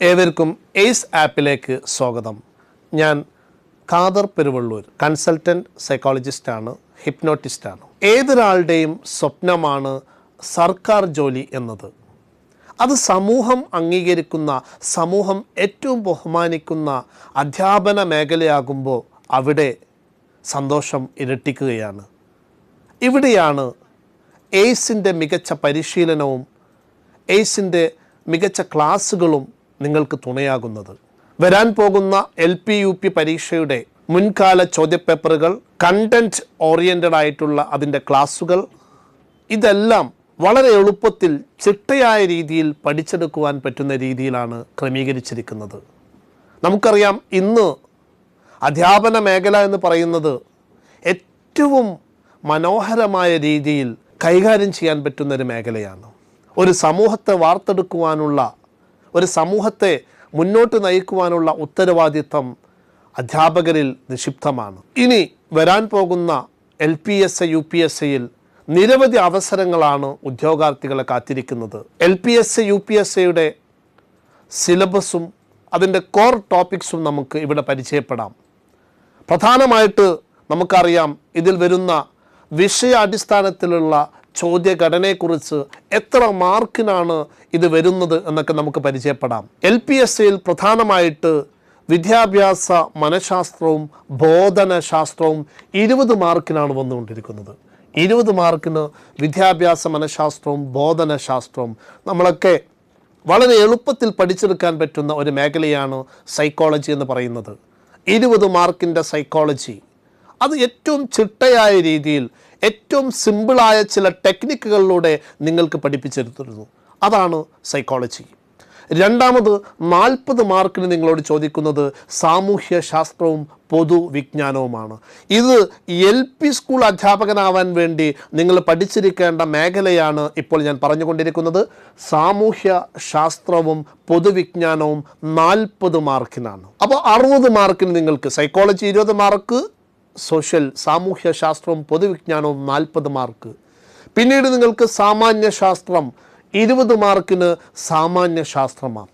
ഏവർക്കും എയ്സ് ആപ്പിലേക്ക് സ്വാഗതം. ഞാൻ ഖാദർ പെരുവള്ളൂർ കൺസൾട്ടന്റ് സൈക്കോളജിസ്റ്റാണ് ഹിപ്നോട്ടിസ്റ്റാണ് ഏതൊരാളുടെയും സ്വപ്നമാണ് സർക്കാർ ജോലി എന്നത്. അത് സമൂഹം അംഗീകരിക്കുന്ന സമൂഹം ഏറ്റവും ബഹുമാനിക്കുന്ന അധ്യാപന മേഖലയാകുമ്പോൾ അവിടെ സന്തോഷം ഇരട്ടിക്കുകയാണ്. ഇവിടെയാണ് എയ്സിന്റെ മികച്ച പരിശീലനവും എയ്സിന്റെ മികച്ച ക്ലാസ്സുകളും നിങ്ങൾക്ക് തുണയാകുന്നത്. വരാൻ പോകുന്ന എൽ പി യു പി പരീക്ഷയുടെ മുൻകാല ചോദ്യപേപ്പറുകൾ കണ്ടന്റ് ഓറിയന്റഡ് ആയിട്ടുള്ള അതിന്റെ ക്ലാസ്സുകൾ ഇതെല്ലാം വളരെ എളുപ്പത്തിൽ ചിട്ടയായ രീതിയിൽ പഠിച്ചെടുക്കുവാൻ പറ്റുന്ന രീതിയിലാണ് ക്രമീകരിച്ചിരിക്കുന്നത്. നമുക്കറിയാം ഇന്ന് അധ്യാപന മേഖല എന്ന് പറയുന്നത് ഏറ്റവും മനോഹരമായ രീതിയിൽ കൈകാര്യം ചെയ്യാൻ പറ്റുന്ന ഒരു മേഖലയാണ്. ഒരു സമൂഹത്തെ വാർത്തെടുക്കുവാനുള്ള ഒരു സമൂഹത്തെ മുന്നോട്ട് നയിക്കുവാനുള്ള ഉത്തരവാദിത്വം അധ്യാപകരിൽ നിക്ഷിപ്തമാണ്. ഇനി വരാൻ പോകുന്ന L P S A U P S എയിൽ നിരവധി അവസരങ്ങളാണ് ഉദ്യോഗാർത്ഥികളെ കാത്തിരിക്കുന്നത്. L P S A U P S എയുടെ സിലബസും അതിന്റെ കോർ ടോപ്പിക്സും നമുക്ക് ഇവിടെ പരിചയപ്പെടാം. പ്രധാനമായിട്ട് നമുക്കറിയാം ഇതിൽ വരുന്ന വിഷയാടിസ്ഥാനത്തിലുള്ള ചോദ്യഘടനയെക്കുറിച്ച് എത്ര മാർക്കിനാണ് ഇത് വരുന്നത് എന്നൊക്കെ നമുക്ക് പരിചയപ്പെടാം. എൽ പി എസ് സിയിൽ പ്രധാനമായിട്ട് വിദ്യാഭ്യാസ മനഃശാസ്ത്രവും ബോധനശാസ്ത്രവും ഇരുപത് മാർക്കിനാണ് വന്നുകൊണ്ടിരിക്കുന്നത്. ഇരുപത് മാർക്കിന് വിദ്യാഭ്യാസ മനഃശാസ്ത്രവും ബോധനശാസ്ത്രവും നമ്മളൊക്കെ വളരെ എളുപ്പത്തിൽ പഠിച്ചെടുക്കാൻ പറ്റുന്ന ഒരു മേഖലയാണ് സൈക്കോളജി എന്ന് പറയുന്നത്. ഇരുപത് മാർക്കിന്റെ സൈക്കോളജി. അത് ഏറ്റവും ചിട്ടയായ രീതിയിൽ ഏറ്റവും സിമ്പിളായ ചില ടെക്നിക്കുകളിലൂടെ നിങ്ങൾക്ക് പഠിപ്പിച്ചെടുത്തിരുന്നു. അതാണ് സൈക്കോളജി രണ്ടാമത് നാൽപ്പത് മാർക്കിന് നിങ്ങളോട് ചോദിക്കുന്നത് സാമൂഹ്യ ശാസ്ത്രവും പൊതുവിജ്ഞാനവുമാണ് ഇത് എൽ പി സ്കൂൾ അധ്യാപകനാവാൻ വേണ്ടി നിങ്ങൾ പഠിച്ചിരിക്കേണ്ട മേഖലയാണ് ഇപ്പോൾ ഞാൻ പറഞ്ഞുകൊണ്ടിരിക്കുന്നത്. സാമൂഹ്യ ശാസ്ത്രവും പൊതുവിജ്ഞാനവും നാൽപ്പത് മാർക്കിനാണ്. അപ്പോൾ അറുപത് മാർക്കിന് നിങ്ങൾക്ക് സൈക്കോളജി ഇരുപത് മാർക്ക് സോഷ്യൽ സാമൂഹ്യ ശാസ്ത്രവും പൊതുവിജ്ഞാനവും നാൽപ്പത് മാർക്ക് പിന്നീട് നിങ്ങൾക്ക് സാമാന്യ ശാസ്ത്രം ഇരുപത് മാർക്കിന് സാമാന്യ ശാസ്ത്രമാണ്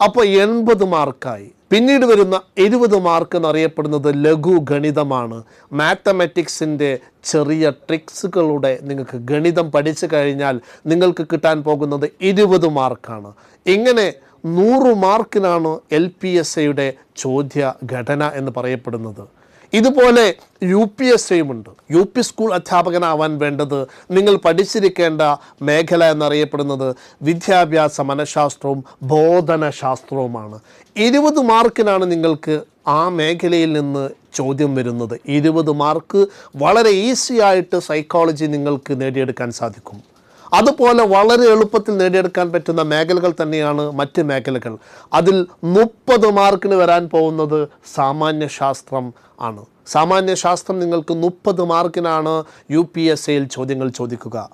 അപ്പോൾ എൺപത് മാർക്കായി പിന്നീട് വരുന്ന ഇരുപത് മാർക്ക് എന്നറിയപ്പെടുന്നത് ലഘു ഗണിതമാണ്. മാത്തമാറ്റിക്സിന്റെ ചെറിയ ട്രിക്സുകളുടെ നിങ്ങൾക്ക് ഗണിതം പഠിച്ചു കഴിഞ്ഞാൽ നിങ്ങൾക്ക് കിട്ടാൻ പോകുന്നത് ഇരുപത് മാർക്കാണ് ഇങ്ങനെ നൂറ് മാർക്കിനാണ് എൽ പി എസ് എയുടെ ചോദ്യ ഘടന എന്ന് പറയപ്പെടുന്നത്. ഇതുപോലെ യു പി എസ് എയുമുണ്ട് യു പി സ്കൂൾ അധ്യാപകനാവാൻ വേണ്ടത് നിങ്ങൾ പഠിച്ചിരിക്കേണ്ട മേഖല എന്നറിയപ്പെടുന്നത് വിദ്യാഭ്യാസ മനഃശാസ്ത്രവും ബോധനശാസ്ത്രവുമാണ്. ഇരുപത് മാർക്കിനാണ് നിങ്ങൾക്ക് ആ മേഖലയിൽ നിന്ന് ചോദ്യം വരുന്നത്. ഇരുപത് മാർക്ക് വളരെ ഈസിയായിട്ട് സൈക്കോളജി നിങ്ങൾക്ക് നേടിയെടുക്കാൻ സാധിക്കും. അതുപോലെ വളരെ എളുപ്പത്തിൽ നേടിയെടുക്കാൻ പറ്റുന്ന മേഖലകൾ തന്നെയാണ് മറ്റ് മേഖലകൾ. അതിൽ മുപ്പത് മാർക്കിന് വരാൻ പോകുന്നത് സാമാന്യ ശാസ്ത്രം ആണ്. സാമാന്യ ശാസ്ത്രം നിങ്ങൾക്ക് മുപ്പത് മാർക്കിനാണ് യു പി എസ് എയിൽ ചോദ്യങ്ങൾ ചോദിക്കുക.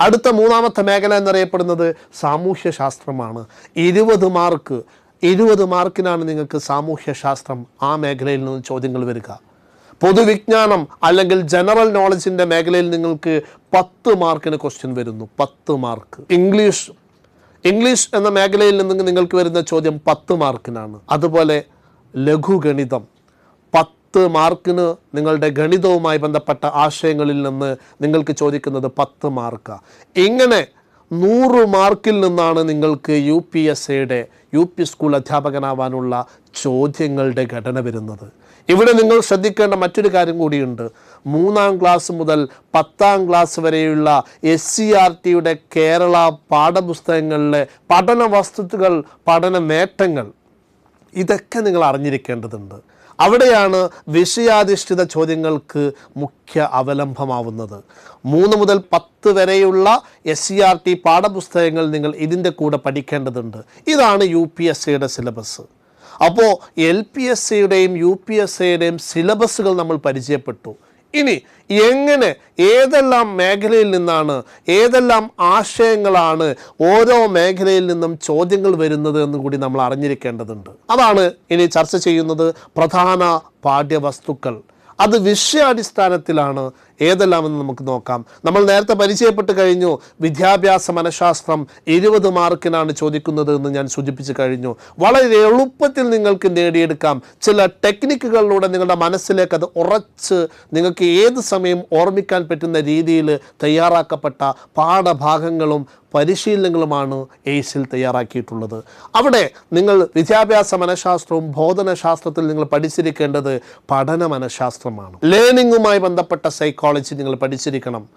അടുത്ത മൂന്നാമത്തെ മേഖല എന്നറിയപ്പെടുന്നത് സാമൂഹ്യ ശാസ്ത്രമാണ്. ഇരുപത് മാർക്ക് ഇരുപത് മാർക്കിനാണ് നിങ്ങൾക്ക് സാമൂഹ്യ ശാസ്ത്രം ആ മേഖലയിൽ നിന്ന് ചോദ്യങ്ങൾ വരിക. പൊതുവിജ്ഞാനം അല്ലെങ്കിൽ ജനറൽ നോളജിന്റെ മേഖലയിൽ നിങ്ങൾക്ക് പത്ത് മാർക്കിന് ക്വസ്റ്റ്യൻ വരുന്നു. പത്ത് മാർക്ക്. ഇംഗ്ലീഷ്. ഇംഗ്ലീഷ് എന്ന മേഖലയിൽ നിന്ന് നിങ്ങൾക്ക് വരുന്ന ചോദ്യം പത്ത് മാർക്കിനാണ്. അതുപോലെ ലഘുഗണിതം. പത്ത് മാർക്കിന് നിങ്ങളുടെ ഗണിതവുമായി ബന്ധപ്പെട്ട ആശയങ്ങളിൽ നിന്ന് നിങ്ങൾക്ക് ചോദിക്കുന്നത് പത്ത് മാർക്കാണ് ഇങ്ങനെ നൂറ് മാർക്കിൽ നിന്നാണ് നിങ്ങൾക്ക് യു പി എസ് എയുടെ യു പി സ്കൂൾ അധ്യാപകനാവാനുള്ള ചോദ്യങ്ങളുടെ ഘടന വരുന്നത്. ഇവിടെ നിങ്ങൾ ശ്രദ്ധിക്കേണ്ട മറ്റൊരു കാര്യം കൂടിയുണ്ട്. മൂന്നാം ക്ലാസ് മുതൽ പത്താം ക്ലാസ് വരെയുള്ള എസ് സി ആർ ടിയുടെ കേരള പാഠപുസ്തകങ്ങളിലെ പഠന വസ്തുതകൾ പഠന നേട്ടങ്ങൾ ഇതൊക്കെ നിങ്ങൾ അറിഞ്ഞിരിക്കേണ്ടതുണ്ട്. അവിടെയാണ് വിഷയാധിഷ്ഠിത ചോദ്യങ്ങൾക്ക് മുഖ്യ അവലംബമാവുന്നത്. മൂന്ന് മുതൽ പത്ത് വരെയുള്ള എസ് സി ആർ ടി പാഠപുസ്തകങ്ങൾ നിങ്ങൾ ഇതിന്റെ കൂടെ പഠിക്കേണ്ടതുണ്ട്. ഇതാണ് യു പി എസ് സിയുടെ സിലബസ്. അപ്പോൾ എൽ പി എസ് സിയുടെയും യു പി എസ് സിയുടെയും സിലബസുകൾ നമ്മൾ പരിചയപ്പെട്ടു. ഇനി എങ്ങനെ ഏതെല്ലാം മേഖലയിൽ നിന്നാണ് ഏതെല്ലാം ആശയങ്ങളാണ് ഓരോ മേഖലയിൽ നിന്നും ചോദ്യങ്ങൾ വരുന്നത് എന്ന് കൂടി നമ്മൾ അറിഞ്ഞിരിക്കേണ്ടതുണ്ട്. അതാണ് ഇനി ചർച്ച ചെയ്യുന്നത് പ്രധാന പാഠ്യവസ്തുക്കൾ. അത് വിഷയാടിസ്ഥാനത്തിലാണ് ഏതെല്ലാമെന്ന് നമുക്ക് നോക്കാം. നമ്മൾ നേരത്തെ പരിചയപ്പെട്ട് കഴിഞ്ഞു. വിദ്യാഭ്യാസ മനഃശാസ്ത്രം ഇരുപത് മാർക്കിനാണ് ചോദിക്കുന്നത് എന്ന് ഞാൻ സൂചിപ്പിച്ചു കഴിഞ്ഞു. വളരെ എളുപ്പത്തിൽ നിങ്ങൾക്ക് നേടിയെടുക്കാം. ചില ടെക്നിക്കുകളിലൂടെ നിങ്ങളുടെ മനസ്സിലേക്ക് അത് ഉറച്ച് നിങ്ങൾക്ക് ഏത് സമയം ഓർമ്മിക്കാൻ പറ്റുന്ന രീതിയിൽ തയ്യാറാക്കപ്പെട്ട പാഠഭാഗങ്ങളും പരിശീലനങ്ങളുമാണ് എയ്സിൽ തയ്യാറാക്കിയിട്ടുള്ളത്. അവിടെ നിങ്ങൾ വിദ്യാഭ്യാസ മനഃശാസ്ത്രവും ബോധനശാസ്ത്രത്തിൽ നിങ്ങൾ പഠിച്ചിരിക്കേണ്ടത് പഠന മനഃശാസ്ത്രമാണ്. ലേണിങ്ങുമായി ബന്ധപ്പെട്ട സൈക്കോളജി നിങ്ങൾ പഠിച്ചിരിക്കണം.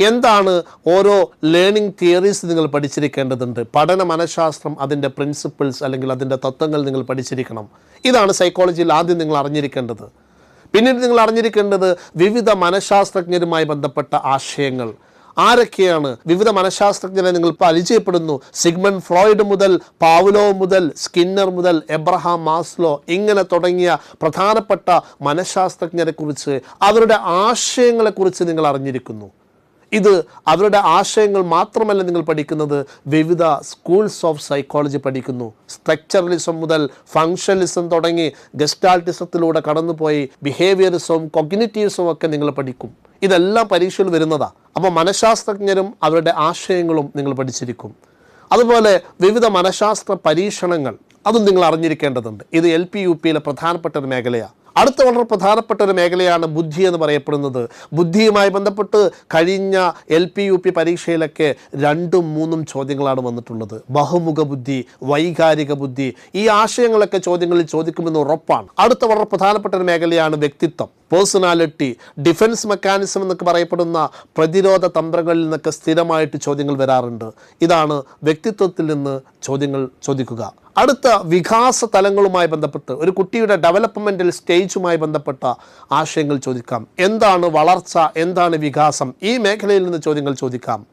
എന്താണ് ഓരോ ലേണിംഗ് തിയറീസ് നിങ്ങൾ പഠിച്ചിരിക്കേണ്ടതുണ്ട്? പഠന മനഃശാസ്ത്രം അതിന്റെ പ്രിൻസിപ്പിൾസ് അല്ലെങ്കിൽ അതിന്റെ തത്വങ്ങൾ നിങ്ങൾ പഠിച്ചിരിക്കണം. ഇതാണ് സൈക്കോളജിയിൽ ആദ്യം നിങ്ങൾ അറിഞ്ഞിരിക്കേണ്ടത്. പിന്നീട് നിങ്ങൾ അറിഞ്ഞിരിക്കേണ്ടത് വിവിധ മനഃശാസ്ത്രജ്ഞരുമായി ബന്ധപ്പെട്ട ആശയങ്ങൾ. ആരൊക്കെയാണ്? വിവിധ മനഃശാസ്ത്രജ്ഞരെ നിങ്ങൾ പരിചയപ്പെടുന്നു. സിഗ്മൺ ഫ്രോയിഡ് മുതൽ പാവുലോ മുതൽ സ്കിന്നർ മുതൽ എബ്രഹാം മാസ്ലോ ഇങ്ങനെ തുടങ്ങിയ പ്രധാനപ്പെട്ട മനഃശാസ്ത്രജ്ഞരെക്കുറിച്ച് അവരുടെ ആശയങ്ങളെക്കുറിച്ച് നിങ്ങൾ അറിഞ്ഞിരിക്കുന്നു. ഇത് അവരുടെ ആശയങ്ങൾ മാത്രമല്ല നിങ്ങൾ പഠിക്കുന്നത്. വിവിധ സ്കൂൾസ് ഓഫ് സൈക്കോളജി പഠിക്കുന്നു. സ്ട്രക്ചറലിസം മുതൽ ഫങ്ഷനലിസം തുടങ്ങി ഗസ്റ്റാൾട്ടിസത്തിലൂടെ കടന്നുപോയി. ബിഹേവിയറിസവും കൊഗ്നിറ്റീവ്സും ഒക്കെ നിങ്ങൾ പഠിക്കും. ഇതെല്ലാം പരീക്ഷയിൽ വരുന്നതാ. അപ്പോൾ മനഃശാസ്ത്രജ്ഞരും അവരുടെ ആശയങ്ങളും നിങ്ങൾ പഠിച്ചിരിക്കും. അതുപോലെ വിവിധ മനഃശാസ്ത്ര പരീക്ഷണങ്ങൾ അതും നിങ്ങൾ അറിഞ്ഞിരിക്കേണ്ടതുണ്ട്. ഇത് എൽ പി യു പിയിലെ പ്രധാനപ്പെട്ട ഒരു മേഖലയാണ് അടുത്ത വളരെ പ്രധാനപ്പെട്ട ഒരു മേഖലയാണ് ബുദ്ധി എന്ന് പറയപ്പെടുന്നത്. ബുദ്ധിയുമായി ബന്ധപ്പെട്ട് കഴിഞ്ഞ എൽ പി യു പി പരീക്ഷയിലൊക്കെ രണ്ടും മൂന്നും ചോദ്യങ്ങളാണ് വന്നിട്ടുള്ളത്. ബഹുമുഖ ബുദ്ധി വൈകാരിക ബുദ്ധി ഈ ആശയങ്ങളൊക്കെ ചോദ്യങ്ങളിൽ ചോദിക്കുമെന്ന് ഉറപ്പാണ്. അടുത്ത വളരെ പ്രധാനപ്പെട്ട ഒരു മേഖലയാണ് വ്യക്തിത്വം. പേഴ്സണാലിറ്റി ഡിഫൻസ് മെക്കാനിസം എന്നൊക്കെ പറയപ്പെടുന്ന പ്രതിരോധ തന്ത്രങ്ങളിൽ നിന്നൊക്കെ സ്ഥിരമായിട്ട് ചോദ്യങ്ങൾ വരാറുണ്ട്. ഇതാണ് വ്യക്തിത്വത്തിൽ നിന്ന് ചോദ്യങ്ങൾ ചോദിക്കുക. അടുത്ത വികാസ തലങ്ങളുമായി ബന്ധപ്പെട്ട് ഒരു കുട്ടിയുടെ ഡെവലപ്മെന്റൽ സ്റ്റേജുമായി ബന്ധപ്പെട്ട ആശയങ്ങൾ ചോദിക്കാം. എന്താണ് വളർച്ച? എന്താണ് വികാസം? ഈ മേഖലയിൽ നിന്ന് ചോദ്യങ്ങൾ ചോദിക്കാം.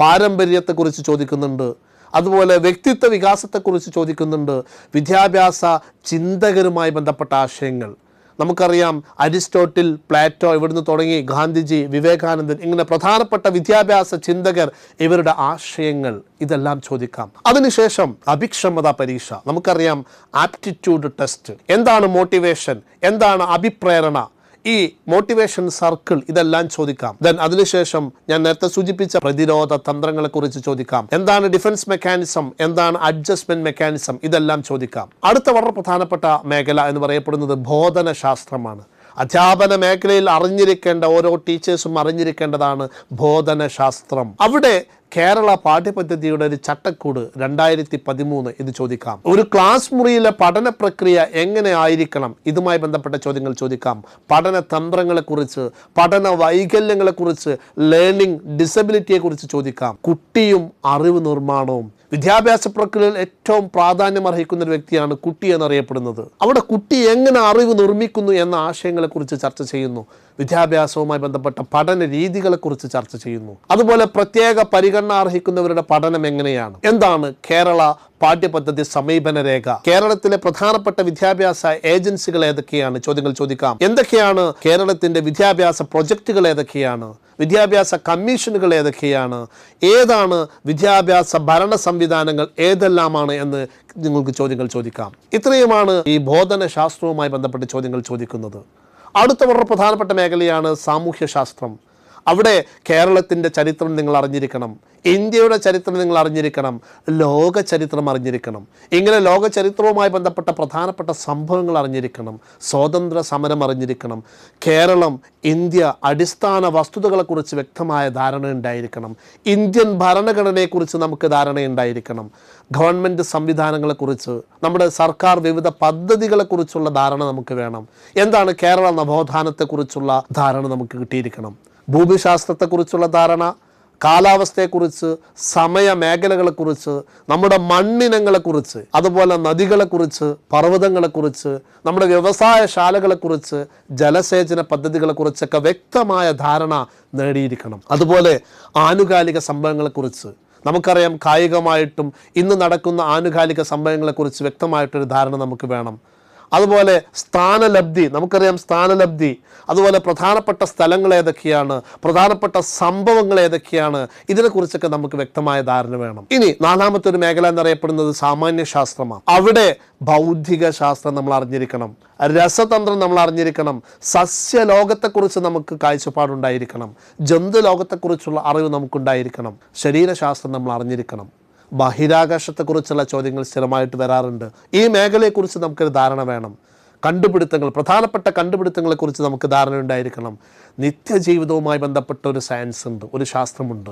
പാരമ്പര്യത്തെക്കുറിച്ച് ചോദിക്കുന്നുണ്ട്. അതുപോലെ വ്യക്തിത്വ വികാസത്തെക്കുറിച്ച് ചോദിക്കുന്നുണ്ട്. വിദ്യാഭ്യാസ ചിന്തകരുമായി ബന്ധപ്പെട്ട ആശയങ്ങൾ. നമുക്കറിയാം അരിസ്റ്റോട്ടിൽ പ്ലാറ്റോ ഇവിടുന്ന് തുടങ്ങി ഗാന്ധിജി വിവേകാനന്ദൻ ഇങ്ങനെ പ്രധാനപ്പെട്ട വിദ്യാഭ്യാസ ചിന്തകർ ഇവരുടെ ആശയങ്ങൾ ഇതെല്ലാം ചോദിക്കാം. അതിനുശേഷം അഭിക്ഷമത പരീക്ഷ. നമുക്കറിയാം ആപ്റ്റിറ്റ്യൂഡ് ടെസ്റ്റ്. എന്താണ് മോട്ടിവേഷൻ? എന്താണ് അഭിപ്രേരണ? ഈ മോട്ടിവേഷൻ സർക്കിൾ ഇതെല്ലാം ചോദിക്കാം. ദെൻ അതിനുശേഷം ഞാൻ നേരത്തെ സൂചിപ്പിച്ച പ്രതിരോധ തന്ത്രങ്ങളെ കുറിച്ച് ചോദിക്കാം. എന്താണ് ഡിഫൻസ് മെക്കാനിസം എന്താണ് അഡ്ജസ്റ്റ്മെന്റ് മെക്കാനിസം ഇതെല്ലാം ചോദിക്കാം. അടുത്ത വളരെ പ്രധാനപ്പെട്ട മേഖല എന്ന് പറയപ്പെടുന്നത് ബോധന ശാസ്ത്രമാണ് അധ്യാപന മേഖലയിൽ അറിഞ്ഞിരിക്കേണ്ട ഓരോ ടീച്ചേഴ്സും അറിഞ്ഞിരിക്കേണ്ടതാണ് ബോധന ശാസ്ത്രം അവിടെ കേരള പാഠ്യപദ്ധതിയുടെ ഒരു ചട്ടക്കൂട് രണ്ടായിരത്തി പതിമൂന്ന് ഇത് ചോദിക്കാം. ഒരു ക്ലാസ് മുറിയിലെ പഠന പ്രക്രിയ എങ്ങനെ ആയിരിക്കണം? ഇതുമായി ബന്ധപ്പെട്ട ചോദ്യങ്ങൾ ചോദിക്കാം. പഠന തന്ത്രങ്ങളെക്കുറിച്ച് പഠന വൈകല്യങ്ങളെക്കുറിച്ച് ലേണിംഗ് ഡിസബിലിറ്റിയെക്കുറിച്ച് ചോദിക്കാം. കുട്ടിയും അറിവ് നിർമ്മാണവും വിദ്യാഭ്യാസ പ്രക്രിയയിൽ ഏറ്റവും പ്രാധാന്യം അർഹിക്കുന്ന ഒരു വ്യക്തിയാണ് കുട്ടി എന്നറിയപ്പെടുന്നത്. അവിടെ കുട്ടി എങ്ങനെ അറിവ് നിർമ്മിക്കുന്നു എന്ന ആശയങ്ങളെക്കുറിച്ച് ചർച്ച ചെയ്യുന്നു. വിദ്യാഭ്യാസവുമായി ബന്ധപ്പെട്ട പഠന രീതികളെക്കുറിച്ച് ചർച്ച ചെയ്യുന്നു. അതുപോലെ പ്രത്യേക പരിഗണന അർഹിക്കുന്നവരുടെ പഠനം എങ്ങനെയാണ്? എന്താണ് കേരള പാഠ്യപദ്ധതി സമീപന രേഖ. കേരളത്തിലെ പ്രധാനപ്പെട്ട വിദ്യാഭ്യാസ ഏജൻസികൾ ഏതൊക്കെയാണ്? ചോദ്യങ്ങൾ ചോദിക്കാം. എന്തൊക്കെയാണ് കേരളത്തിന്റെ വിദ്യാഭ്യാസ പ്രൊജക്റ്റുകൾ ഏതൊക്കെയാണ്? വിദ്യാഭ്യാസ കമ്മീഷനുകൾ ഏതൊക്കെയാണ്? ഏതാണ് വിദ്യാഭ്യാസ ഭരണ സംവിധാനങ്ങൾ ഏതെല്ലാമാണ് എന്ന് നിങ്ങൾക്ക് ചോദ്യങ്ങൾ ചോദിക്കാം. ഇത്രയുമാണ് ഈ ബോധന ശാസ്ത്രവുമായി ബന്ധപ്പെട്ട ചോദ്യങ്ങൾ ചോദിക്കുന്നത്. അടുത്ത വളരെ പ്രധാനപ്പെട്ട മേഖലയാണ് സാമൂഹ്യശാസ്ത്രം. അവിടെ കേരളത്തിന്റെ ചരിത്രം നിങ്ങൾ അറിഞ്ഞിരിക്കണം. ഇന്ത്യയുടെ ചരിത്രം നിങ്ങൾ അറിഞ്ഞിരിക്കണം. ലോക ചരിത്രം അറിഞ്ഞിരിക്കണം. ഇങ്ങനെ ലോക ചരിത്രവുമായി ബന്ധപ്പെട്ട പ്രധാനപ്പെട്ട സംഭവങ്ങൾ അറിഞ്ഞിരിക്കണം. സ്വാതന്ത്ര്യ സമരം അറിഞ്ഞിരിക്കണം. കേരളം ഇന്ത്യ അടിസ്ഥാന വസ്തുതകളെക്കുറിച്ച് വ്യക്തമായ ധാരണ ഉണ്ടായിരിക്കണം. ഇന്ത്യൻ ഭരണഘടനയെക്കുറിച്ച് നമുക്ക് ധാരണ ഉണ്ടായിരിക്കണം. ഗവൺമെന്റ് സംവിധാനങ്ങളെക്കുറിച്ച് നമ്മുടെ സർക്കാർ വിവിധ പദ്ധതികളെക്കുറിച്ചുള്ള ധാരണ നമുക്ക് വേണം. എന്താണ് കേരള നവോത്ഥാനത്തെക്കുറിച്ചുള്ള ധാരണ നമുക്ക് കിട്ടിയിരിക്കണം? ഭൂമിശാസ്ത്രത്തെക്കുറിച്ചുള്ള ധാരണ കാലാവസ്ഥയെക്കുറിച്ച് സമയ മേഖലകളെക്കുറിച്ച് നമ്മുടെ മണ്ണിനങ്ങളെക്കുറിച്ച് അതുപോലെ നദികളെക്കുറിച്ച് പർവതങ്ങളെക്കുറിച്ച് നമ്മുടെ വ്യവസായശാലകളെക്കുറിച്ച് ജലസേചന പദ്ധതികളെക്കുറിച്ചൊക്കെ വ്യക്തമായ ധാരണ നേടിയിരിക്കണം. അതുപോലെ ആനുകാലിക സംഭവങ്ങളെക്കുറിച്ച്. നമുക്കറിയാം കായികമായിട്ടും ഇന്ന് നടക്കുന്ന ആനുകാലിക സംഭവങ്ങളെക്കുറിച്ച് വ്യക്തമായിട്ടൊരു ധാരണ നമുക്ക് വേണം. അതുപോലെ സ്ഥാനലബ്ധി നമുക്കറിയാം സ്ഥാനലബ്ധി. അതുപോലെ പ്രധാനപ്പെട്ട സ്ഥലങ്ങൾ ഏതൊക്കെയാണ്? പ്രധാനപ്പെട്ട സംഭവങ്ങൾ ഏതൊക്കെയാണ്? ഇതിനെക്കുറിച്ചൊക്കെ നമുക്ക് വ്യക്തമായ ധാരണ വേണം. ഇനി നാലാമത്തെ ഒരു മേഖല എന്നറിയപ്പെടുന്നത് സാമാന്യ ശാസ്ത്രമാണ്. അവിടെ ബൗദ്ധിക ശാസ്ത്രം നമ്മൾ അറിഞ്ഞിരിക്കണം. രസതന്ത്രം നമ്മൾ അറിഞ്ഞിരിക്കണം. സസ്യലോകത്തെക്കുറിച്ച് നമുക്ക് കാഴ്ചപ്പാടുണ്ടായിരിക്കണം. ജന്തു ലോകത്തെക്കുറിച്ചുള്ള അറിവ് നമുക്കുണ്ടായിരിക്കണം. ശരീരശാസ്ത്രം നമ്മൾ അറിഞ്ഞിരിക്കണം. ബഹിരാകാശത്തെക്കുറിച്ചുള്ള ചോദ്യങ്ങൾ സ്ഥിരമായിട്ട് വരാറുണ്ട്. ഈ മേഖലയെക്കുറിച്ച് നമുക്കൊരു ധാരണ വേണം. കണ്ടുപിടുത്തങ്ങൾ പ്രധാനപ്പെട്ട കണ്ടുപിടുത്തങ്ങളെക്കുറിച്ച് നമുക്ക് ധാരണ ഉണ്ടായിരിക്കണം. നിത്യജീവിതവുമായി ബന്ധപ്പെട്ട ഒരു സയൻസ് ഉണ്ട് ഒരു ശാസ്ത്രമുണ്ട്.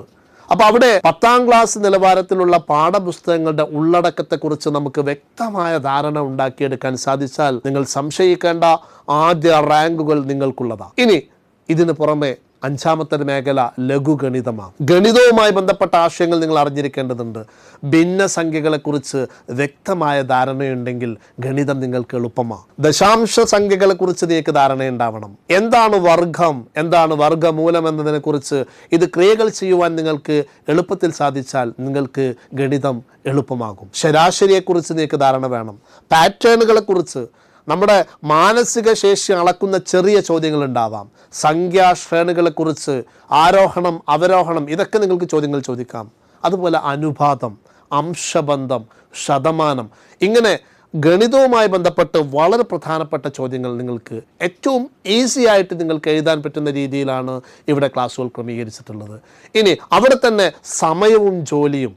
അപ്പോൾ അവിടെ പത്താം ക്ലാസ് നിലവാരത്തിലുള്ള പാഠപുസ്തകങ്ങളുടെ ഉള്ളടക്കത്തെക്കുറിച്ച് നമുക്ക് വ്യക്തമായ ധാരണ ഉണ്ടാക്കിയെടുക്കാൻ സാധിച്ചാൽ നിങ്ങൾ സംശയിക്കേണ്ട ആദ്യ റാങ്കുകൾ നിങ്ങൾക്കുള്ളതാണ് ഇനി ഇതിന് പുറമെ അഞ്ചാമത്തെ മേഖല ലഘുഗണിതമാണ് ഗണിതവുമായി ബന്ധപ്പെട്ട ആശയങ്ങൾ നിങ്ങൾ അറിഞ്ഞിരിക്കേണ്ടതുണ്ട്. ഭിന്ന ഭിന്നസംഖ്യകളെക്കുറിച്ച് വ്യക്തമായ ധാരണയുണ്ടെങ്കിൽ ഗണിതം നിങ്ങൾക്ക് എളുപ്പമാണ് ദശാംശ സംഖ്യകളെക്കുറിച്ച് നിങ്ങൾക്ക് ധാരണയുണ്ടാവണം. എന്താണ് വർഗം? എന്താണ് വർഗമൂലം എന്നതിനെക്കുറിച്ച് ഇത് ക്രിയകൾ ചെയ്യുവാൻ നിങ്ങൾക്ക് എളുപ്പത്തിൽ സാധിച്ചാൽ നിങ്ങൾക്ക് ഗണിതം എളുപ്പമാകും. ശരാശരിയെക്കുറിച്ച് നിങ്ങൾക്ക് ധാരണ വേണം. പാറ്റേണുകളെക്കുറിച്ച് നമ്മുടെ മാനസിക ശേഷി അളക്കുന്ന ചെറിയ ചോദ്യങ്ങൾ ഉണ്ടാവാം സംഖ്യാശ്രേണികളെക്കുറിച്ച് ആരോഹണം അവരോഹണം ഇതൊക്കെ നിങ്ങൾക്ക് ചോദ്യങ്ങൾ ചോദിക്കാം. അതുപോലെ അനുപാതം അംശബന്ധം ശതമാനം ഇങ്ങനെ ഗണിതവുമായി ബന്ധപ്പെട്ട് വളരെ പ്രധാനപ്പെട്ട ചോദ്യങ്ങൾ നിങ്ങൾക്ക് ഏറ്റവും ഈസി ആയിട്ട് നിങ്ങൾക്ക് എഴുതാൻ പറ്റുന്ന രീതിയിലാണ് ഇവിടെ ക്ലാസ്സുകൾ ക്രമീകരിച്ചിട്ടുള്ളത്. ഇനി അവിടെ തന്നെ സമയവും ജോലിയും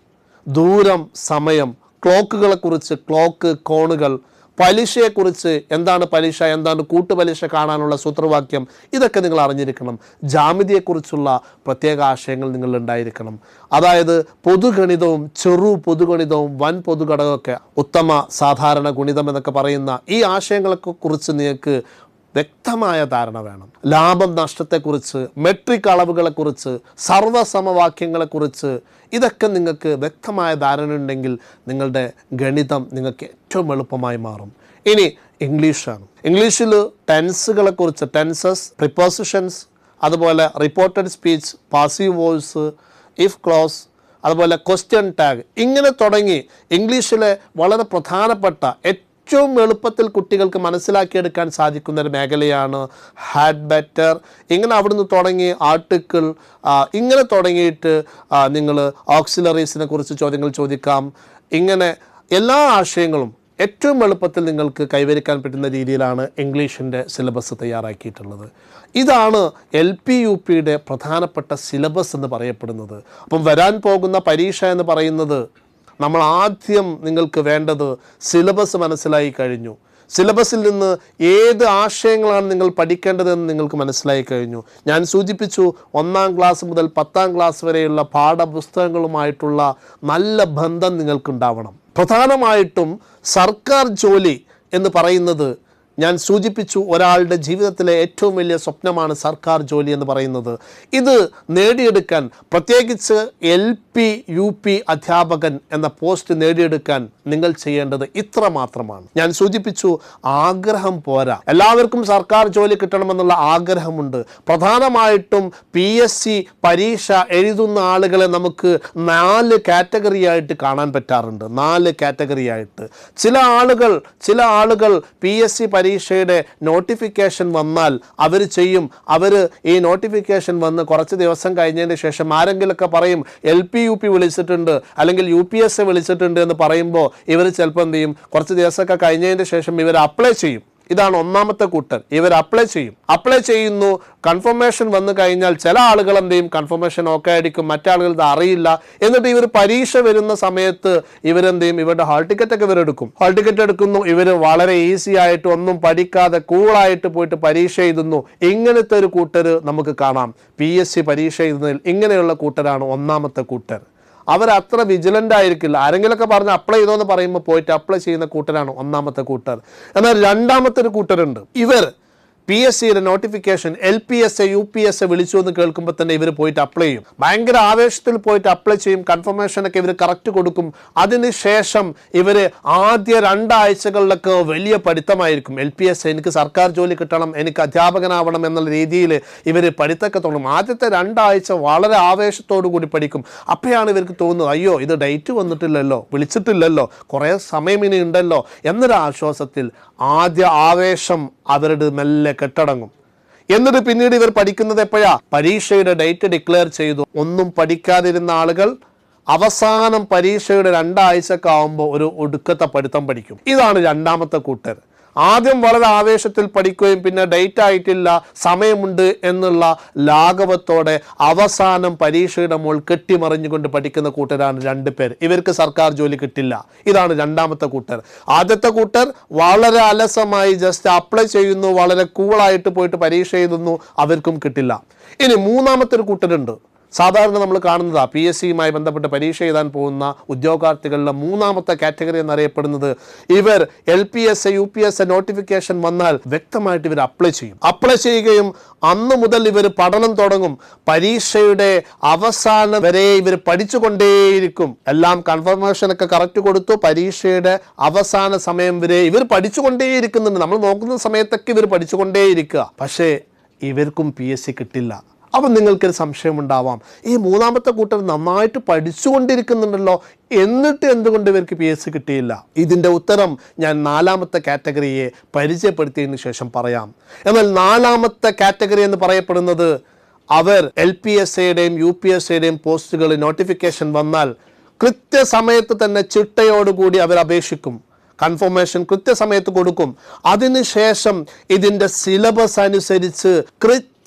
ദൂരം സമയം ക്ലോക്കുകളെക്കുറിച്ച് ക്ലോക്ക് കോണുകൾ പലിശയെക്കുറിച്ച് എന്താണ് പലിശ എന്താണ് കൂട്ടുപലിശ കാണാനുള്ള സൂത്രവാക്യം ഇതൊക്കെ നിങ്ങൾ അറിഞ്ഞിരിക്കണം. ജാമിതിയെക്കുറിച്ചുള്ള പ്രത്യേക ആശയങ്ങൾ നിങ്ങൾ ഉണ്ടായിരിക്കണം അതായത് പൊതുഗണിതവും ചെറു പൊതുഗണിതവും വൻ പൊതുഘടകമൊക്കെ ഉത്തമ സാധാരണ ഗുണിതം എന്നൊക്കെ പറയുന്ന ഈ ആശയങ്ങളൊക്കെ കുറിച്ച് നിങ്ങൾക്ക് വ്യക്തമായ ധാരണ വേണം. ലാഭം നഷ്ടത്തെക്കുറിച്ച് മെട്രിക് അളവുകളെക്കുറിച്ച് സർവസമവാക്യങ്ങളെക്കുറിച്ച് ഇതൊക്കെ നിങ്ങൾക്ക് വ്യക്തമായ ധാരണ ഉണ്ടെങ്കിൽ നിങ്ങളുടെ ഗണിതം നിങ്ങൾക്ക് ഏറ്റവും എളുപ്പമായി മാറും. ഇനി ഇംഗ്ലീഷാണ്. ഇംഗ്ലീഷിൽ ടെൻസുകളെക്കുറിച്ച് ടെൻസസ് പ്രിപ്പോസിഷൻസ് അതുപോലെ reported speech passive voice if clause അതുപോലെ ക്വസ്റ്റ്യൻ ടാഗ് ഇങ്ങനെ തുടങ്ങി ഇംഗ്ലീഷിലെ വളരെ പ്രധാനപ്പെട്ട ഏറ്റവും എളുപ്പത്തിൽ കുട്ടികൾക്ക് മനസ്സിലാക്കിയെടുക്കാൻ സാധിക്കുന്ന ഒരു മേഖലയാണ് ഹാഡ് ബെറ്റർ. ഇങ്ങനെ അവിടുന്ന് തുടങ്ങി ആർട്ടിക്കിൾ ഇങ്ങനെ തുടങ്ങിയിട്ട് നിങ്ങൾ ഓക്സിലറീസിനെ കുറിച്ച് ചോദ്യങ്ങൾ ചോദിക്കാം. ഇങ്ങനെ എല്ലാ ആശയങ്ങളും ഏറ്റവും എളുപ്പത്തിൽ നിങ്ങൾക്ക് കൈവരിക്കാൻ പറ്റുന്ന രീതിയിലാണ് ഇംഗ്ലീഷിന്റെ സിലബസ് തയ്യാറാക്കിയിട്ടുള്ളത്. ഇതാണ് എൽ പി യു പിയുടെ പ്രധാനപ്പെട്ട സിലബസ് എന്ന് പറയപ്പെടുന്നത്. അപ്പം വരാൻ പോകുന്ന പരീക്ഷ എന്ന് പറയുന്നത് നമ്മൾ ആദ്യം നിങ്ങൾക്ക് വേണ്ടത് സിലബസ് മനസ്സിലായി കഴിഞ്ഞു. സിലബസിൽ നിന്ന് ഏത് ആശയങ്ങളാണ് നിങ്ങൾ പഠിക്കേണ്ടതെന്ന് നിങ്ങൾക്ക് മനസ്സിലായി കഴിഞ്ഞു. ഞാൻ സൂചിപ്പിച്ചു ഒന്നാം ക്ലാസ് മുതൽ പത്താം ക്ലാസ് വരെയുള്ള പാഠപുസ്തകങ്ങളുമായിട്ടുള്ള നല്ല ബന്ധം നിങ്ങൾക്കുണ്ടാവണം. പ്രധാനമായിട്ടും സർക്കാർ ജോലി എന്ന് പറയുന്നത് ഞാൻ സൂചിപ്പിച്ചു ഒരാളുടെ ജീവിതത്തിലെ ഏറ്റവും വലിയ സ്വപ്നമാണ് സർക്കാർ ജോലി എന്ന് പറയുന്നത്. ഇത് നേടിയെടുക്കാൻ പ്രത്യേകിച്ച് എൽ പി യു പി അധ്യാപകൻ എന്ന പോസ്റ്റ് നേടിയെടുക്കാൻ നിങ്ങൾ ചെയ്യേണ്ടത് ഇത്ര മാത്രമാണ്. ഞാൻ സൂചിപ്പിച്ചു ആഗ്രഹം പോരാ. എല്ലാവർക്കും സർക്കാർ ജോലി കിട്ടണമെന്നുള്ള ആഗ്രഹമുണ്ട്. പ്രധാനമായിട്ടും പി എസ് സി പരീക്ഷ എഴുതുന്ന ആളുകളെ നമുക്ക് നാല് കാറ്റഗറി ആയിട്ട് കാണാൻ പറ്റാറുണ്ട്. നാല് കാറ്റഗറി ആയിട്ട് ചില ആളുകൾ ചില ആളുകൾ പി എസ് സി പരീക്ഷയുടെ നോട്ടിഫിക്കേഷൻ വന്നാൽ അവർ ചെയ്യും. അവർ ഈ നോട്ടിഫിക്കേഷൻ വന്ന് കുറച്ച് ദിവസം കഴിഞ്ഞതിന് ശേഷം ആരെങ്കിലുമൊക്കെ പറയും എൽ പി യു പി വിളിച്ചിട്ടുണ്ട് അല്ലെങ്കിൽ യു പി എസ് എ വിളിച്ചിട്ടുണ്ട് എന്ന് പറയുമ്പോൾ ഇവർ ചിലപ്പോൾ എന്ത് ചെയ്യും? കുറച്ച് ദിവസമൊക്കെ കഴിഞ്ഞതിന് ശേഷം ഇവർ അപ്ലൈ ചെയ്യും. ഇതാണ് ഒന്നാമത്തെ കൂട്ടർ ഇവർ അപ്ലൈ ചെയ്യും. അപ്ലൈ ചെയ്യുന്നു. കൺഫർമേഷൻ വന്നു കഴിഞ്ഞാൽ ചില ആളുകൾ എന്ത് ചെയ്യും? കൺഫർമേഷൻ ഓക്കെ ആയിരിക്കും. മറ്റാളുകൾ ഇത് അറിയില്ല. എന്നിട്ട് ഇവർ പരീക്ഷ വരുന്ന സമയത്ത് ഇവരെന്ത് ചെയ്യും? ഇവരുടെ ഹാൾ ടിക്കറ്റ് ഒക്കെ ഇവരെടുക്കും ഹാൾ ടിക്കറ്റ് എടുക്കുന്നു. ഇവർ വളരെ ഈസി ആയിട്ട് ഒന്നും പഠിക്കാതെ കൂളായിട്ട് പോയിട്ട് പരീക്ഷ എഴുതുന്നു. ഇങ്ങനത്തെ ഒരു കൂട്ടർ നമുക്ക് കാണാം. പി എസ് സി പരീക്ഷ എഴുതുന്നതിൽ ഇങ്ങനെയുള്ള കൂട്ടരാണ് ഒന്നാമത്തെ കൂട്ടർ. അവർ അത്ര വിജിലന്റ് ആയിരിക്കില്ല. ആരെങ്കിലുമൊക്കെ പറഞ്ഞ് അപ്ലൈ ചെയ്തോ എന്ന് പറയുമ്പോൾ പോയിട്ട് അപ്ലൈ ചെയ്യുന്ന കൂട്ടരാണ് ഒന്നാമത്തെ കൂട്ടർ. എന്നാൽ രണ്ടാമത്തെ ഒരു കൂട്ടരുണ്ട്. ഇവർ പി എസ് സിയുടെ notification L P S A U P S A വിളിച്ചു എന്ന് കേൾക്കുമ്പോൾ തന്നെ ഇവർ പോയിട്ട് അപ്ലൈ ചെയ്യും. ഭയങ്കര ആവേശത്തിൽ പോയിട്ട് അപ്ലൈ ചെയ്യും. കൺഫർമേഷനൊക്കെ ഇവർ കറക്റ്റ് കൊടുക്കും. അതിനുശേഷം ഇവർ ആദ്യ രണ്ടാഴ്ചകളിലൊക്കെ വലിയ പഠിത്തമായിരിക്കും. എൽ പി എസ് എനിക്ക് സർക്കാർ ജോലി കിട്ടണം എനിക്ക് അധ്യാപകനാവണം എന്നുള്ള രീതിയിൽ ഇവർ പഠിത്തമൊക്കെ തുടങ്ങും. ആദ്യത്തെ രണ്ടാഴ്ച വളരെ ആവേശത്തോടു കൂടി പഠിക്കും. അപ്പോഴാണ് ഇവർക്ക് തോന്നുന്നത് അയ്യോ ഇത് ഡേറ്റ് വന്നിട്ടില്ലല്ലോ വിളിച്ചിട്ടില്ലല്ലോ കുറേ സമയം ഇനി ഉണ്ടല്ലോ എന്നൊരു ആശ്വാസത്തിൽ ആദ്യ ആവേശം അവരുടെ മെല്ലെ കെട്ടടങ്ങും. എന്നിട്ട് പിന്നീട് ഇവർ പഠിക്കുന്നത് എപ്പോഴാ? പരീക്ഷയുടെ ഡേറ്റ് ഡിക്ലെയർ ചെയ്തു. ഒന്നും പഠിക്കാതിരുന്ന ആളുകൾ അവസാനം പരീക്ഷയുടെ രണ്ടാഴ്ചക്കാവുമ്പോൾ ഒരു ഒടുക്കത്തെ പഠിത്തം പഠിക്കും. ഇതാണ് രണ്ടാമത്തെ കൂട്ടർ. ആദ്യം വളരെ ആവേശത്തിൽ പഠിക്കുകയും പിന്നെ ഡേറ്റ് ആയിട്ടില്ല സമയമുണ്ട് എന്നുള്ള ലാഘവത്തോടെ അവസാനം പരീക്ഷയുടെ മുകൾ കെട്ടിമറിഞ്ഞുകൊണ്ട് പഠിക്കുന്ന കൂട്ടരാണ് രണ്ട് പേർ ഇവർക്ക് സർക്കാർ ജോലി കിട്ടില്ല. ഇതാണ് രണ്ടാമത്തെ കൂട്ടർ. ആദ്യത്തെ കൂട്ടർ വളരെ അലസമായി ജസ്റ്റ് അപ്ലൈ ചെയ്യുന്നു വളരെ കൂളായിട്ട് പോയിട്ട് പരീക്ഷ എഴുതുന്നു അവർക്കും കിട്ടില്ല. ഇനി മൂന്നാമത്തെ ഒരു കൂട്ടരുണ്ട്. സാധാരണ നമ്മൾ കാണുന്നത് പി എസ് സിയുമായി ബന്ധപ്പെട്ട് പരീക്ഷ എഴുതാൻ പോകുന്ന ഉദ്യോഗാർത്ഥികളുടെ മൂന്നാമത്തെ കാറ്റഗറി എന്നറിയപ്പെടുന്നത്. ഇവർ L P S A U P S A notification വന്നാൽ വ്യക്തമായിട്ട് ഇവർ അപ്ലൈ ചെയ്യും. അപ്ലൈ ചെയ്യുകയും അന്ന് മുതൽ ഇവർ പഠനം തുടങ്ങും. പരീക്ഷയുടെ അവസാനം വരെ ഇവർ പഠിച്ചുകൊണ്ടേയിരിക്കും. എല്ലാം കൺഫർമേഷൻ ഒക്കെ കറക്റ്റ് കൊടുത്തു പരീക്ഷയുടെ അവസാന സമയം വരെ ഇവർ പഠിച്ചുകൊണ്ടേയിരിക്കുന്നുണ്ട്. നമ്മൾ നോക്കുന്ന സമയത്തൊക്കെ ഇവർ പഠിച്ചുകൊണ്ടേയിരിക്കുക. പക്ഷേ ഇവർക്കും പി എസ് സി കിട്ടില്ല. അപ്പം നിങ്ങൾക്കൊരു സംശയമുണ്ടാവാം. ഈ മൂന്നാമത്തെ കൂട്ടർ നന്നായിട്ട് പഠിച്ചുകൊണ്ടിരിക്കുന്നുണ്ടല്ലോ. എന്നിട്ട് എന്തുകൊണ്ട് ഇവർക്ക് പി എസ് സി കിട്ടിയില്ല? ഇതിന്റെ ഉത്തരം ഞാൻ നാലാമത്തെ കാറ്റഗറിയെ പരിചയപ്പെടുത്തിയതിന് ശേഷം പറയാം. എന്നാൽ നാലാമത്തെ കാറ്റഗറി എന്ന് പറയപ്പെടുന്നത് അവർ എൽ പി എസ് എയുടെയും യു പി എസ് എയുടെയും പോസ്റ്റുകൾ നോട്ടിഫിക്കേഷൻ വന്നാൽ കൃത്യസമയത്ത് തന്നെ ചിട്ടയോടുകൂടി അവർ അപേക്ഷിക്കും. കൺഫർമേഷൻ കൃത്യസമയത്ത് കൊടുക്കും. അതിനുശേഷം ഇതിന്റെ സിലബസ് അനുസരിച്ച്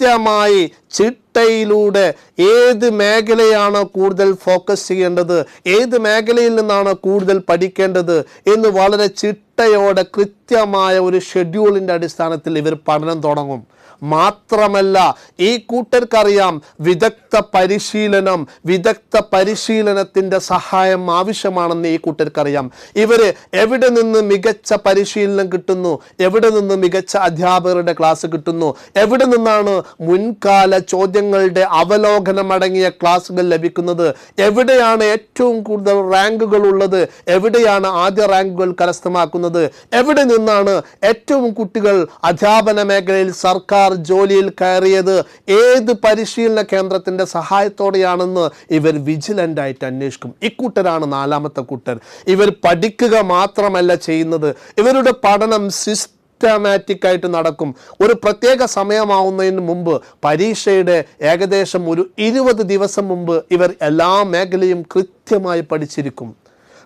കൃത്യമായി ചിട്ടയിലൂടെ ഏത് മേഖലയാണ് കൂടുതൽ ഫോക്കസ് ചെയ്യേണ്ടത്? ഏത് മേഖലയിൽ നിന്നാണ് കൂടുതൽ പഠിക്കേണ്ടത് എന്ന് വളരെ ചിട്ടയോടെ കൃത്യമായ ഒരു ഷെഡ്യൂളിന്റെ അടിസ്ഥാനത്തിൽ ഇവർ പഠനം തുടങ്ങും. മാത്രമല്ല ഈ കൂട്ടർക്കറിയാം വിദഗ്ധ പരിശീലനം വിദഗ്ധ പരിശീലനത്തിന്റെ സഹായം ആവശ്യമാണെന്ന് ഈ കൂട്ടർക്കറിയാം. ഇവർ എവിടെ നിന്ന് മികച്ച പരിശീലനം കിട്ടുന്നു? എവിടെ നിന്ന് മികച്ച അധ്യാപകരുടെ ക്ലാസ് കിട്ടുന്നു? എവിടെ നിന്നാണ് മുൻകാല ചോദ്യങ്ങളുടെ അവലോകനമടങ്ങിയ ക്ലാസ്സുകൾ ലഭിക്കുന്നത്? എവിടെയാണ് ഏറ്റവും കൂടുതൽ റാങ്കുകൾ ഉള്ളത്? എവിടെയാണ് ആദ്യ റാങ്കുകൾ കരസ്ഥമാക്കുന്നത്? എവിടെ നിന്നാണ് ഏറ്റവും കുട്ടികൾ അധ്യാപന മേഖലയിൽ സർക്കാർ ജോലിയിൽ കയറിയത് ഏത് പരിശീലന കേന്ദ്രത്തിന്റെ സഹായത്തോടെയാണെന്ന് ഇവർ വിജിലന്റ് ആയിട്ട് അന്വേഷിക്കും. ഇക്കൂട്ടരാണ് നാലാമത്തെ കൂട്ടർ. ഇവർ പഠിക്കുക മാത്രമല്ല ചെയ്യുന്നത്. ഇവരുടെ പഠനം സിസ് സിസ്റ്റമാറ്റിക് ആയിട്ട് നടക്കും. ഒരു പ്രത്യേക സമയമാവുന്നതിന് മുമ്പ് പരീക്ഷയുടെ ഏകദേശം ഒരു ഇരുപത് ദിവസം മുമ്പ് ഇവർ എല്ലാ മേഖലയും കൃത്യമായി പഠിച്ചിരിക്കും.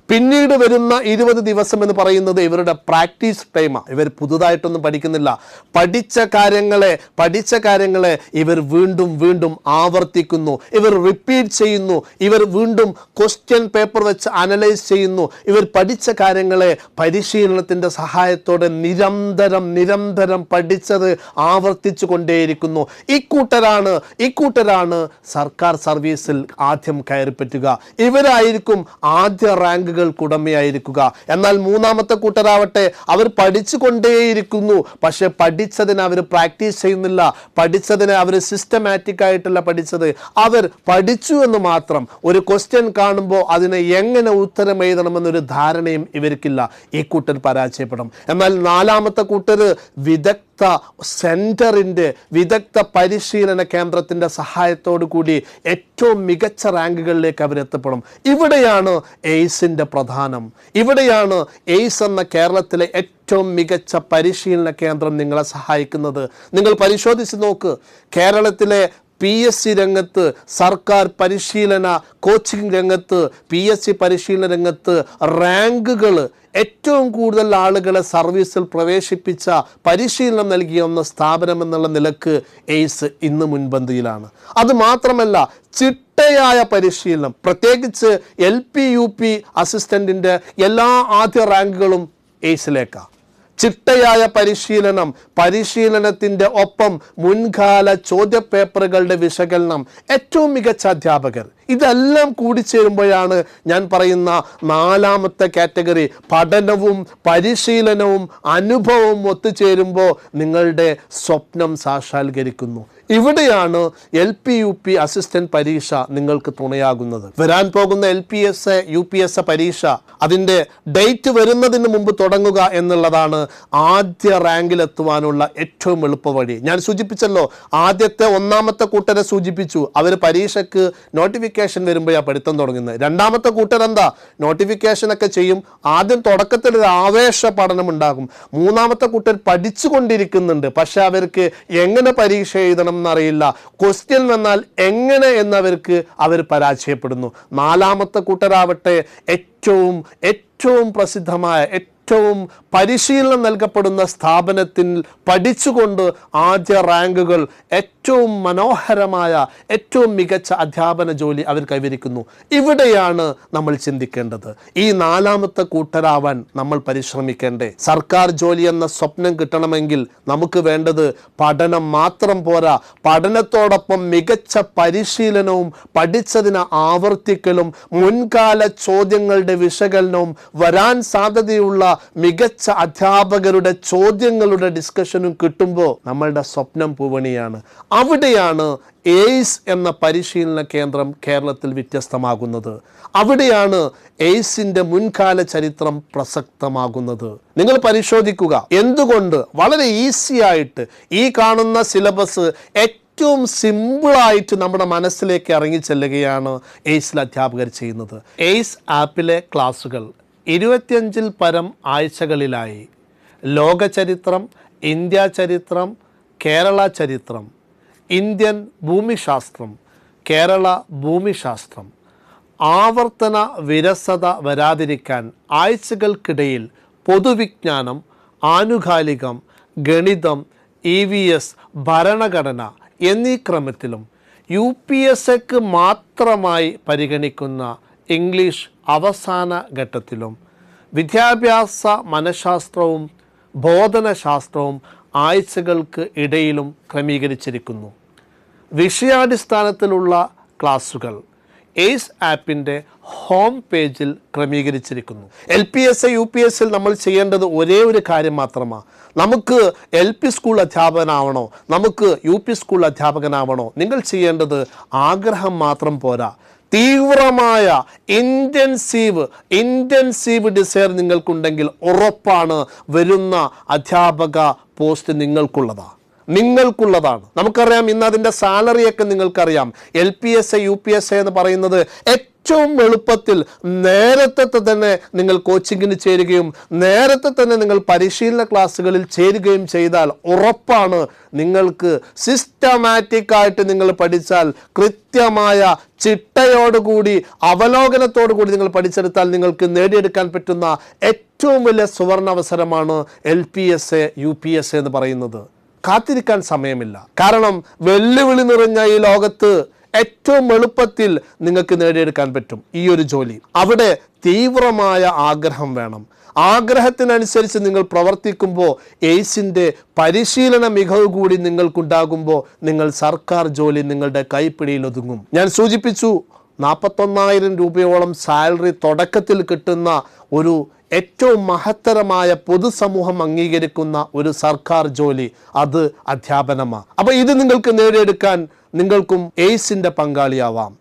പിന്നീട് വരുന്ന ഇരുപത് ദിവസം എന്ന് പറയുന്നത് ഇവരുടെ പ്രാക്ടീസ് ടൈമാണ് ഇവർ പുതുതായിട്ടൊന്നും പഠിക്കുന്നില്ല. പഠിച്ച കാര്യങ്ങളെ പഠിച്ച കാര്യങ്ങളെ ഇവർ വീണ്ടും വീണ്ടും ആവർത്തിക്കുന്നു. ഇവർ റിപ്പീറ്റ് ചെയ്യുന്നു. ഇവർ വീണ്ടും ക്വസ്റ്റ്യൻ പേപ്പർ വെച്ച് അനലൈസ് ചെയ്യുന്നു. ഇവർ പഠിച്ച കാര്യങ്ങളെ പരിശീലനത്തിന്റെ സഹായത്തോടെ നിരന്തരം നിരന്തരം പഠിച്ചത് ആവർത്തിച്ചു കൊണ്ടേയിരിക്കുന്നു. ഇക്കൂട്ടരാണ് ഇക്കൂട്ടരാണ് സർക്കാർ സർവീസിൽ ആദ്യം കയറിപ്പറ്റുക. ഇവരായിരിക്കും ആദ്യ റാങ്കുകൾക്ക് ഉടമയായിരിക്കുക എന്നാൽ മൂന്നാമത്തെ കൂട്ടരാവട്ടെ അവർ പഠിച്ചു കൊണ്ടേയിരിക്കുന്നു പക്ഷെ പഠിച്ചതിന് അവർ പ്രാക്ടീസ് ചെയ്യുന്നില്ല. പഠിച്ചതിന് അവർ സിസ്റ്റമാറ്റിക് ആയിട്ടല്ല പഠിച്ചത്. അവർ പഠിച്ചു എന്ന് മാത്രം. ഒരു ക്വസ്റ്റ്യൻ കാണുമ്പോൾ അതിനെ എങ്ങനെ ഉത്തരം എഴുതണമെന്നൊരു ധാരണയും ഇവർക്കില്ല. ഈ കൂട്ടർ പരാജയപ്പെടും. എന്നാൽ നാലാമത്തെ കൂട്ടർ വിദഗ്ധ സെന്ററിന്റെ വിദഗ്ധ പരിശീലന കേന്ദ്രത്തിന്റെ സഹായത്തോടു കൂടി ഏറ്റവും മികച്ച റാങ്കുകളിലേക്ക് അവരെത്തപ്പെടും ഇവിടെയാണ് എയ്സിന്റെ പ്രധാനം. ഇവിടെയാണ് എയ്സ് എന്ന കേരളത്തിലെ ഏറ്റവും മികച്ച പരിശീലന കേന്ദ്രം നിങ്ങളെ സഹായിക്കുന്നത്. നിങ്ങൾ പരിശോധിച്ച് നോക്ക്. കേരളത്തിലെ പി എസ് സി രംഗത്ത് സർക്കാർ പരിശീലന കോച്ചിങ് രംഗത്ത് പി എസ് സി പരിശീലന രംഗത്ത് റാങ്കുകൾ ഏറ്റവും കൂടുതൽ ആളുകളെ സർവീസിൽ പ്രവേശിപ്പിച്ച പരിശീലനം നൽകിയ ഒന്ന് സ്ഥാപനം എന്നുള്ള നിലയ്ക്ക് എയ്സ് ഇന്ന് മുൻപന്തിയിലാണ്. അത് മാത്രമല്ല ചിട്ടയായ പരിശീലനം പ്രത്യേകിച്ച് എൽ പി യു പി അസിസ്റ്റന്റിന്റെ എല്ലാ ആദ്യ റാങ്കുകളും എയ്സിലേക്കാണ് ചിട്ടയായ പരിശീലനം പരിശീലനത്തിന്റെ ഒപ്പം മുൻകാല ചോദ്യപേപ്പറുകളുടെ വിശകലനം ഏറ്റവും മികച്ച അധ്യാപകർ. ഇതെല്ലാം കൂടിച്ചേരുമ്പോഴാണ് ഞാൻ പറയുന്ന നാലാമത്തെ കാറ്റഗറി പഠനവും പരിശീലനവും അനുഭവവും ഒത്തുചേരുമ്പോൾ നിങ്ങളുടെ സ്വപ്നം സാക്ഷാത്കരിക്കുന്നു. ഇവിടെയാണ് L P U P assistant പരീക്ഷ നിങ്ങൾക്ക് തുണയാകുന്നത്. വരാൻ പോകുന്ന L P S U P S പരീക്ഷ അതിന്റെ ഡേറ്റ് വരുന്നതിന് മുമ്പ് തുടങ്ങുക എന്നുള്ളതാണ് ആദ്യ റാങ്കിലെത്തുവാനുള്ള ഏറ്റവും എളുപ്പ വഴി. ഞാൻ സൂചിപ്പിച്ചല്ലോ ആദ്യത്തെ ഒന്നാമത്തെ കൂട്ടരെ സൂചിപ്പിച്ചു. അവർ പരീക്ഷയ്ക്ക് നോട്ടിഫിക്കേഷൻ വരുമ്പോഴാണ് പഠിത്തം തുടങ്ങുന്നത്. രണ്ടാമത്തെ കൂട്ടരെന്താ? നോട്ടിഫിക്കേഷൻ ഒക്കെ ചെയ്യും. ആദ്യം തുടക്കത്തിൽ ഒരു ആവേശ പഠനം ഉണ്ടാകും. മൂന്നാമത്തെ കൂട്ടർ പഠിച്ചുകൊണ്ടിരിക്കുന്നുണ്ട്. പക്ഷെ അവർക്ക് എങ്ങനെ പരീക്ഷ എഴുതണം എന്നറിയില്ല ക്വസ്റ്റ്യൻ വന്നാൽ എങ്ങനെ എന്നവർക്ക് അവർ പരാജയപ്പെടുന്നു. നാലാമത്തെ കൂട്ടരാവട്ടെ ഏറ്റവും ഏറ്റവും പ്രസിദ്ധമായ ഏറ്റവും പരിശീലനം നൽകപ്പെടുന്ന സ്ഥാപനത്തിൽ പഠിച്ചുകൊണ്ട് ആദ്യ റാങ്കുകൾ ഏറ്റവും മനോഹരമായ ഏറ്റവും മികച്ച അധ്യാപന ജോലി അവർ കൈവരിക്കുന്നു. ഇവിടെയാണ് നമ്മൾ ചിന്തിക്കേണ്ടത്. ഈ നാലാമത്തെ കൂട്ടരാവാൻ നമ്മൾ പരിശ്രമിക്കേണ്ടേ. സർക്കാർ ജോലി എന്ന സ്വപ്നം കിട്ടണമെങ്കിൽ നമുക്ക് വേണ്ടത് പഠനം മാത്രം പോരാ. പഠനത്തോടൊപ്പം മികച്ച പരിശീലനവും പഠിച്ചതിന് ആവർത്തിക്കലും മുൻകാല ചോദ്യങ്ങളുടെ വിശകലനവും വരാൻ സാധ്യതയുള്ള മികച്ച അധ്യാപകരുടെ ചോദ്യങ്ങളുടെ ഡിസ്കഷനും കിട്ടുമ്പോൾ നമ്മളുടെ സ്വപ്നം പൂവണിയാണ്. അവിടെയാണ് എയ്സ് എന്ന പരിശീലന കേന്ദ്രം കേരളത്തിൽ വ്യത്യസ്തമാകുന്നത്. അവിടെയാണ് എയ്സിന്റെ മുൻകാല ചരിത്രം പ്രസക്തമാകുന്നത്. നിങ്ങൾ പരിശോധിക്കുക. എന്തുകൊണ്ട്? വളരെ ഈസി ആയിട്ട് ഈ കാണുന്ന സിലബസ് ഏറ്റവും സിമ്പിളായിട്ട് നമ്മുടെ മനസ്സിലേക്ക് ഇറങ്ങി ചെല്ലുകയാണ് എയ്സിൽ അധ്യാപകർ ചെയ്യുന്നത്. എയ്സ് ആപ്പിലെ ക്ലാസ്സുകൾ. ഇരുപത്തിയഞ്ചിൽ പരം ആഴ്ചകളിലായി. ലോകചരിത്രം ഇന്ത്യ ചരിത്രം കേരള ചരിത്രം. ഇന്ത്യൻ ഭൂമിശാസ്ത്രം കേരള ഭൂമിശാസ്ത്രം. ആവർത്തന വിരസത വരാതിരിക്കാൻ ആഴ്ചകൾക്കിടയിൽ പൊതുവിജ്ഞാനം ആനുകാലികം ഗണിതം ഇ വി എസ് ഭരണഘടന എന്നീ ക്രമത്തിലും യു പി എസ് എക്ക് മാത്രമായി പരിഗണിക്കുന്ന ഇംഗ്ലീഷ് അവസാന ഘട്ടത്തിലും വിദ്യാഭ്യാസ മനഃശാസ്ത്രവും ബോധനശാസ്ത്രവും ആഴ്ചകൾക്ക് ഇടയിലും ക്രമീകരിച്ചിരിക്കുന്നു. വിഷയാടിസ്ഥാനത്തിലുള്ള ക്ലാസുകൾ എയ്സ് ആപ്പിന്റെ ഹോം പേജിൽ ക്രമീകരിച്ചിരിക്കുന്നു. L P S A U P എസിൽ നമ്മൾ ചെയ്യേണ്ടത് ഒരേ ഒരു കാര്യം മാത്രമാണ് നമുക്ക് എൽ പി സ്കൂൾ അധ്യാപകനാവണോ? നമുക്ക് യു പി സ്കൂൾ അധ്യാപകനാവണോ? നിങ്ങൾ ചെയ്യേണ്ടത് ആഗ്രഹം മാത്രം പോരാ. തീവ്രമായ ഇന്റൻസീവ് ഇന്റൻസീവ് ഡിസയർ നിങ്ങൾക്കുണ്ടെങ്കിൽ ഉറപ്പാണ് വരുന്ന അധ്യാപക പോസ്റ്റ് നിങ്ങൾക്കുള്ളതാണ്. നിങ്ങൾക്കുള്ളതാണ്. നമുക്കറിയാം ഇന്ന് അതിന്റെ സാലറിയൊക്കെ നിങ്ങൾക്കറിയാം. L P S A U P S A എന്ന് പറയുന്നത് ഏറ്റവും എളുപ്പത്തിൽ നേരത്തെ തന്നെ നിങ്ങൾ കോച്ചിങ്ങിന് ചേരുകയും നേരത്തെ തന്നെ നിങ്ങൾ പരിശീലന ക്ലാസ്സുകളിൽ ചേരുകയും ചെയ്താൽ ഉറപ്പാണ് നിങ്ങൾക്ക് സിസ്റ്റമാറ്റിക് ആയിട്ട് നിങ്ങൾ പഠിച്ചാൽ കൃത്യമായ ചിട്ടയോടുകൂടി അവലോകനത്തോടുകൂടി നിങ്ങൾ പഠിച്ചെടുത്താൽ നിങ്ങൾക്ക് നേടിയെടുക്കാൻ പറ്റുന്ന ഏറ്റവും വലിയ സുവർണ അവസരമാണ് L P S A U P S A എന്ന് പറയുന്നത്. കാത്തിരിക്കാൻ സമയമില്ല. കാരണം വെല്ലുവിളി നിറഞ്ഞ ഈ ലോകത്ത് ഏറ്റവും എളുപ്പത്തിൽ നിങ്ങൾക്ക് നേടിയെടുക്കാൻ പറ്റും ഈ ഒരു ജോലി. അവിടെ തീവ്രമായ ആഗ്രഹം വേണം. ആഗ്രഹത്തിനനുസരിച്ച് നിങ്ങൾ പ്രവർത്തിക്കുമ്പോൾ എയ്സിന്റെ പരിശീലന മികവ് കൂടി നിങ്ങൾക്കുണ്ടാകുമ്പോൾ നിങ്ങൾ സർക്കാർ ജോലി നിങ്ങളുടെ കൈപ്പിടിയിൽ ഒതുങ്ങും. ഞാൻ സൂചിപ്പിച്ചു നാൽപ്പത്തൊന്നായിരം രൂപയോളം സാലറി തുടക്കത്തിൽ കിട്ടുന്ന ഒരു ഏറ്റവും മഹത്തരമായ പൊതുസമൂഹം അംഗീകരിക്കുന്ന ഒരു സർക്കാർ ജോലി അത് അധ്യാപനമാണ്. അപ്പോൾ ഇത് നിങ്ങൾക്ക് നേടിയെടുക്കാൻ നിങ്ങൾക്കും എയ്സിന്റെ പങ്കാളിയാവാം.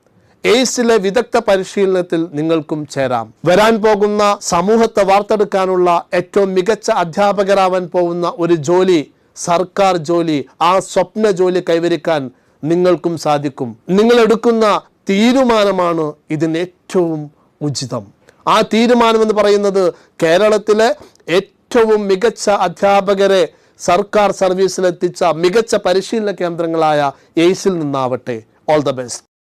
എയ്സിലെ വിദഗ്ധ പരിശീലനത്തിൽ നിങ്ങൾക്കും ചേരാം. വരാൻ പോകുന്ന സമൂഹത്തെ വാർത്തെടുക്കാനുള്ള ഏറ്റവും മികച്ച അധ്യാപകരാവാൻ പോകുന്ന ഒരു ജോലി സർക്കാർ ജോലി ആ സ്വപ്ന ജോലി കൈവരിക്കാൻ നിങ്ങൾക്കും സാധിക്കും. നിങ്ങൾ എടുക്കുന്ന തീരുമാനമാണ് ഇതിന് ഏറ്റവും ഉചിതം. ആ തീരുമാനം എന്ന് പറയുന്നത് കേരളത്തിലെ ഏറ്റവും മികച്ച അധ്യാപകരെ സർക്കാർ സർവീസിലെത്തിച്ച മികച്ച പരിശീലന കേന്ദ്രങ്ങളായ എയ്സിൽ നിന്നാവട്ടെ. All the best